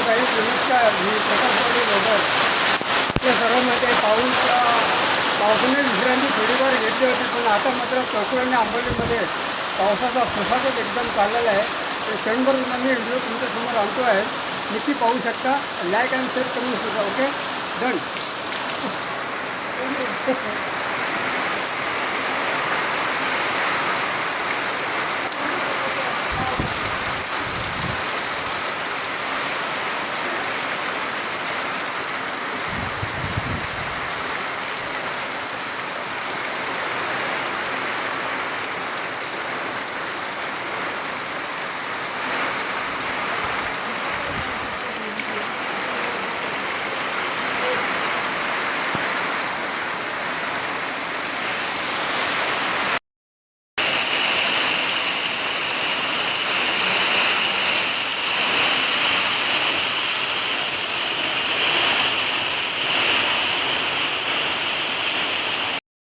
काही नमस्कार मी प्रकाश पाटील रोबर आपल्या सर्व माहिती पाऊस पावसाने दुसऱ्यांनी थोडीफार घेतली होती पण आता मात्र कोकण आणि आंबोलीमध्ये पावसाचा फसादच एकदम चाललेला आहे. तर क्षणभर मी व्हिडिओ तुमच्यासमोर आणतो आहे. नक्की पाहू शकता. लाईक अँड शेअर करून सुद्धा ओके डन